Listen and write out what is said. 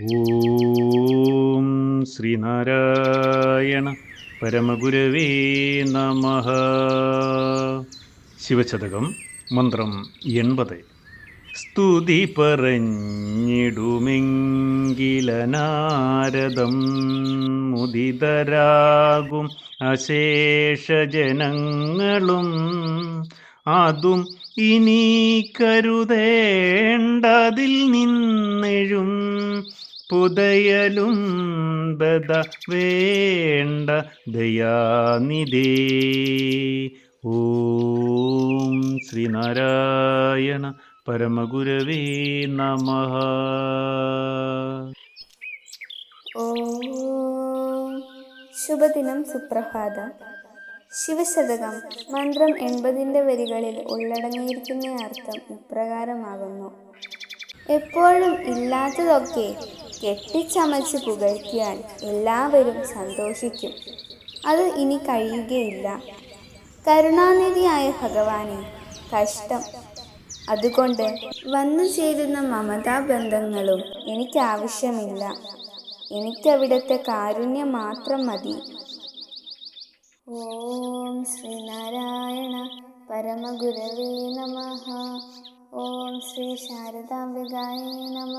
ഓം ശ്രീനാരായണ പരമഗുരവേ നമ. ശിവശതകം മന്ത്രം എൺപത്. സ്തുതി പറഞ്ഞിടുമെങ്കിലനാരദം മുദിതരാകും അശേഷജനങ്ങളും. അതും ഇനി കരുതേണ്ടതിൽ നിന്നെഴും പുതയലും ബദ വേണ്ട ദയാനിധി. ഓം ശ്രീനാരായണ പരമഗുരവേ നമ. ശുഭദിനം സുപ്രഭാതം. ശിവശതകം മന്ത്രം എൺപതിന്റെ വരികളിൽ ഉള്ളടങ്ങിയിരിക്കുന്ന അർത്ഥം ഇപ്രകാരമാകുന്നു. എപ്പോഴും ഇല്ലാത്തതൊക്കെ കെട്ടിച്ചമച്ച് പുകഴ്ത്തിയാൽ എല്ലാവരും സന്തോഷിക്കും. അത് ഇനി കഴിയുകയില്ല. കരുണാനിധിയായ ഭഗവാനെ കഷ്ടം. അതുകൊണ്ട് വന്നു ചേരുന്ന മമതാബന്ധങ്ങളും എനിക്ക് ആവശ്യമില്ല എനിക്കവിടുത്തെ കാരുണ്യം മാത്രം മതി. ഓം ശ്രീനാരായണ പരമഗുരവേ നമ. ഓം ശ്രീ ശാരദാംബികായ നമ.